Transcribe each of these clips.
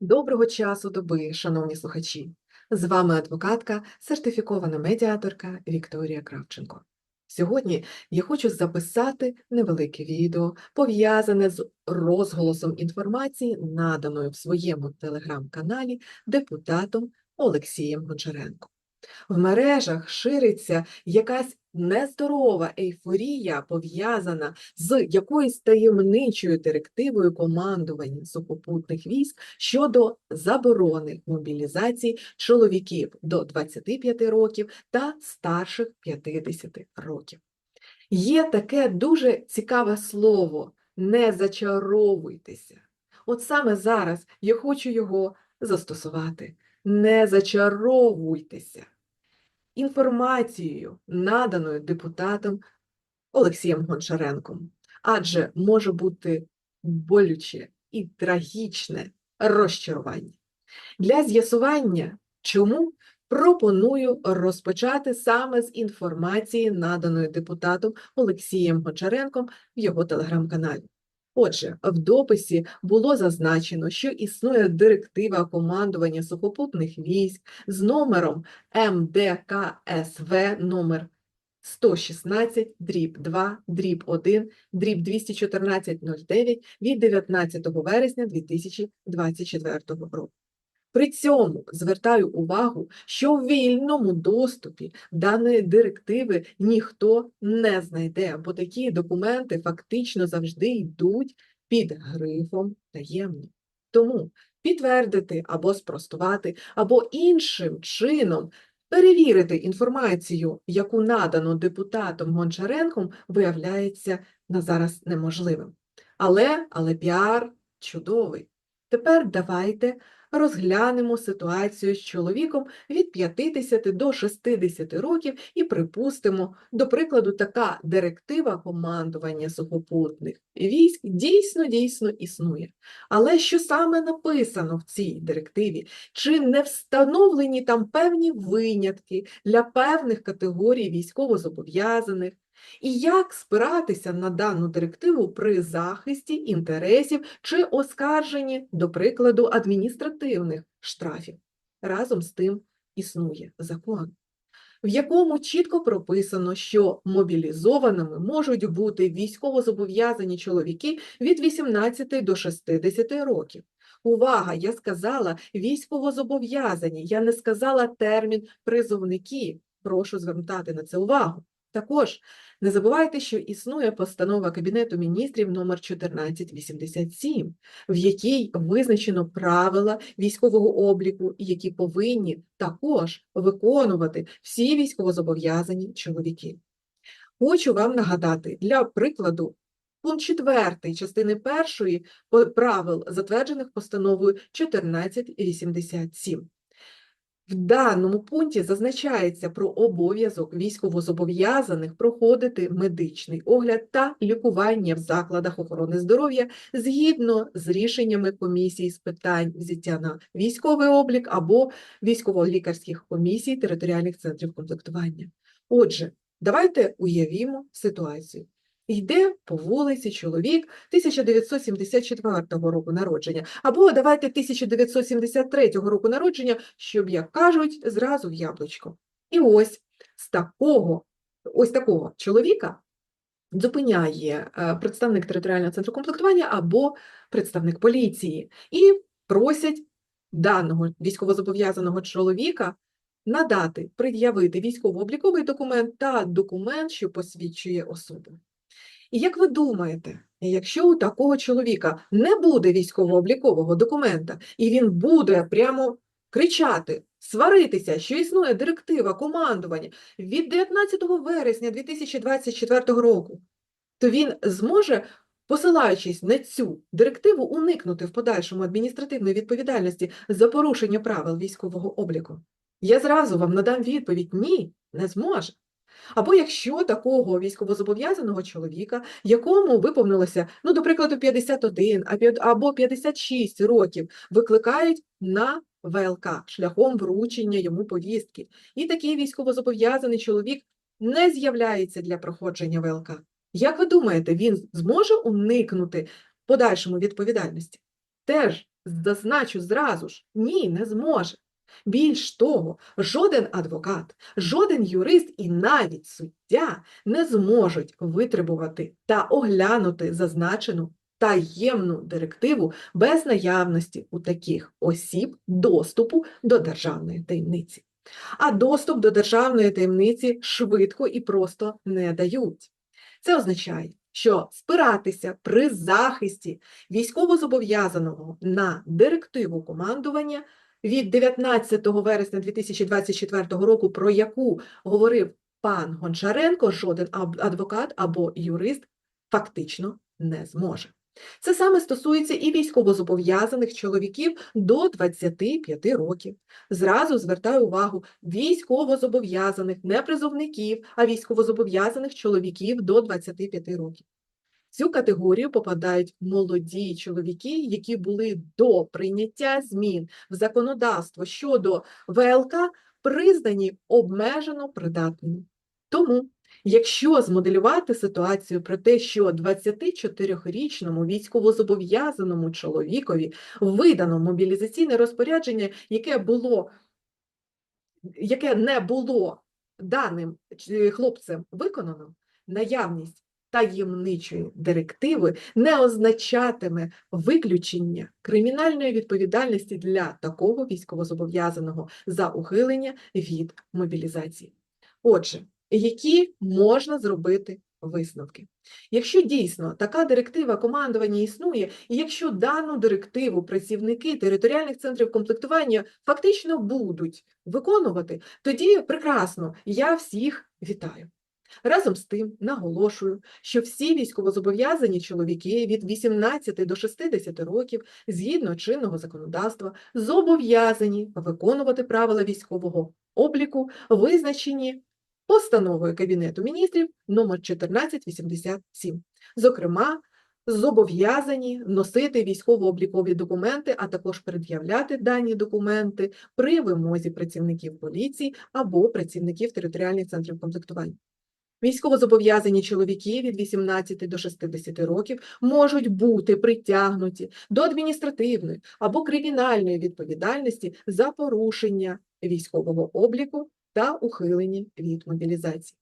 Доброго часу доби, шановні слухачі! З вами адвокатка, сертифікована медіаторка Вікторія Кравченко. Сьогодні я хочу записати невелике відео, пов'язане з розголосом інформації, наданої в своєму телеграм-каналі депутатом Олексієм Гончаренко. В мережах шириться якась нездорова ейфорія, пов'язана з якоюсь таємничою директивою командування сухопутних військ щодо заборони мобілізації чоловіків до 25 років та старших 50 років. Є таке дуже цікаве слово не зачаровуйтеся. От саме зараз я хочу його застосувати. Не зачаровуйтеся інформацією, наданою депутатом Олексієм Гончаренком, адже може бути болюче і трагічне розчарування. Для з'ясування, чому пропоную розпочати саме з інформації, наданої депутатом Олексієм Гончаренком в його телеграм-каналі. Отже, в дописі було зазначено, що існує директива командування сухопутних військ з номером МДКСВ номер 116 дріб 2 дріб 1 дріб 214.09 від 19 вересня 2024 року. При цьому звертаю увагу, що в вільному доступі даної директиви ніхто не знайде, бо такі документи фактично завжди йдуть під грифом таємно. Тому підтвердити або спростувати, або іншим чином перевірити інформацію, яку надано депутатом Гончаренком, виявляється на зараз неможливим. Але, але піар чудовий. Тепер давайте розглянемо ситуацію з чоловіком від 50 до 60 років і припустимо, до прикладу, така директива командування сухопутних військ дійсно дійсно існує. Але що саме написано в цій директиві? Чи не встановлені там певні винятки для певних категорій військовозобов'язаних? І як спиратися на дану директиву при захисті інтересів чи оскарженні, до прикладу, адміністративних штрафів? Разом з тим існує закон, в якому чітко прописано, що мобілізованими можуть бути військовозобов'язані чоловіки від 18 до 60 років. Увага, я сказала військовозобов'язані, я не сказала термін призовники. Прошу звертати на це увагу. Також не забувайте, що існує постанова Кабінету міністрів номер 1487, в якій визначено правила військового обліку, які повинні також виконувати всі військовозобов'язані чоловіки. Хочу вам нагадати, для прикладу, пункт 4 частини 1 правил, затверджених постановою 1487. В даному пункті зазначається про обов'язок військовозобов'язаних проходити медичний огляд та лікування в закладах охорони здоров'я згідно з рішеннями комісії з питань взяття на військовий облік або військово-лікарських комісій територіальних центрів комплектування. Отже, давайте уявімо ситуацію. Йде по вулиці чоловік 1974 року народження, або давайте 1973 року народження, щоб, як кажуть, зразу в яблучко. І ось з такого, ось такого чоловіка зупиняє е, представник територіального центру комплектування або представник поліції і просять даного військовозобов'язаного чоловіка надати, пред'явити військово-обліковий документ та документ, що посвідчує особу. І як ви думаєте, якщо у такого чоловіка не буде військово-облікового документа, і він буде прямо кричати, сваритися, що існує директива командування від 19 вересня 2024 року, то він зможе, посилаючись на цю директиву, уникнути в подальшому адміністративної відповідальності за порушення правил військового обліку? Я зразу вам надам відповідь: ні, не зможе. Або якщо такого військовозобов'язаного чоловіка, якому виповнилося, ну, до прикладу, 51 або 56 років, викликають на ВЛК шляхом вручення йому повістки, і такий військовозобов'язаний чоловік не з'являється для проходження ВЛК. Як ви думаєте, він зможе уникнути подальшому відповідальності? Теж зазначу зразу ж, ні, не зможе. Більш того, жоден адвокат, жоден юрист і навіть суддя не зможуть витребувати та оглянути зазначену таємну директиву без наявності у таких осіб доступу до державної таємниці. А доступ до державної таємниці швидко і просто не дають. Це означає, що спиратися при захисті військовозобов'язаного на директиву командування від 19 вересня 2024 року, про яку говорив пан Гончаренко, жоден адвокат або юрист фактично не зможе. Це саме стосується і військовозобов'язаних чоловіків до 25 років. Зразу звертаю увагу військовозобов'язаних, не призовників, а військовозобов'язаних чоловіків до 25 років. Цю категорію попадають молоді чоловіки, які були до прийняття змін в законодавство щодо ВЛК признані обмежено придатними. Тому, якщо змоделювати ситуацію про те, що 24-річному військовозобов'язаному чоловікові видано мобілізаційне розпорядження, яке було яке не було даним ч- хлопцем виконано, наявність таємничої директиви не означатиме виключення кримінальної відповідальності для такого військовозобов'язаного за ухилення від мобілізації. Отже, які можна зробити висновки? Якщо дійсно така директива командування існує, і якщо дану директиву працівники територіальних центрів комплектування фактично будуть виконувати, тоді прекрасно, я всіх вітаю. Разом з тим наголошую, що всі військовозобов'язані чоловіки від 18 до 60 років згідно чинного законодавства зобов'язані виконувати правила військового обліку, визначені постановою Кабінету міністрів номер 1487. Зокрема, зобов'язані носити військово-облікові документи, а також пред'являти дані документи при вимозі працівників поліції або працівників територіальних центрів комплектування. Військовозобов'язані чоловіки від 18 до 60 років можуть бути притягнуті до адміністративної або кримінальної відповідальності за порушення військового обліку та ухилення від мобілізації.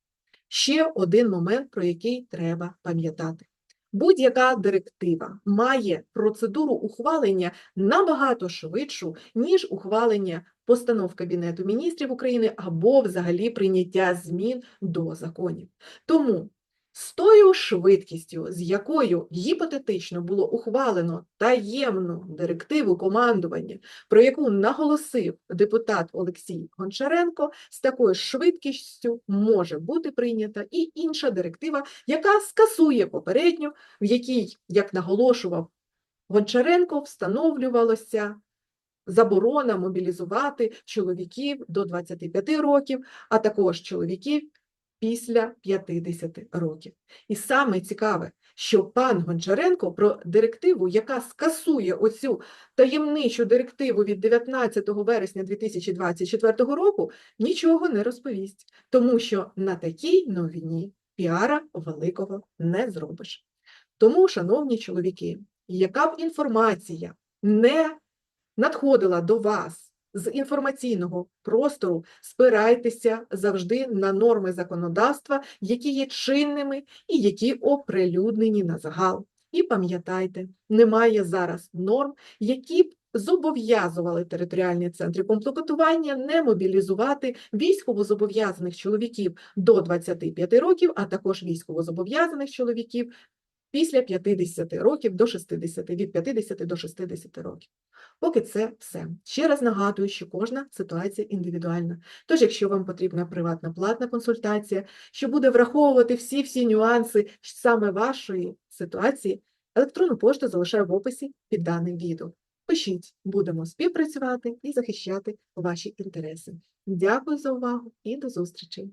Ще один момент, про який треба пам'ятати. Будь-яка директива має процедуру ухвалення набагато швидшу, ніж ухвалення постанов Кабінету міністрів України або взагалі прийняття змін до законів. Тому з тою швидкістю, з якою гіпотетично було ухвалено таємну директиву командування, про яку наголосив депутат Олексій Гончаренко, з такою швидкістю може бути прийнята і інша директива, яка скасує попередню, в якій, як наголошував Гончаренко, встановлювалося заборона мобілізувати чоловіків до 25 років, а також чоловіків після 50 років. І саме цікаве, що пан Гончаренко про директиву, яка скасує оцю таємничу директиву від 19 вересня 2024 року, нічого не розповість, тому що на такій новині піара великого не зробиш. Тому, шановні чоловіки, яка б інформація не надходила до вас з інформаційного простору, спирайтеся завжди на норми законодавства, які є чинними і які оприлюднені на загал. І пам'ятайте, немає зараз норм, які б зобов'язували територіальні центри комплектування не мобілізувати військовозобов'язаних чоловіків до 25 років, а також військовозобов'язаних чоловіків після 50 років до 60, від 50 до 60 років. Поки це все. Ще раз нагадую, що кожна ситуація індивідуальна. Тож, якщо вам потрібна приватна платна консультація, що буде враховувати всі-всі нюанси саме вашої ситуації, електронну пошту залишаю в описі під даним відео. Пишіть, будемо співпрацювати і захищати ваші інтереси. Дякую за увагу і до зустрічі!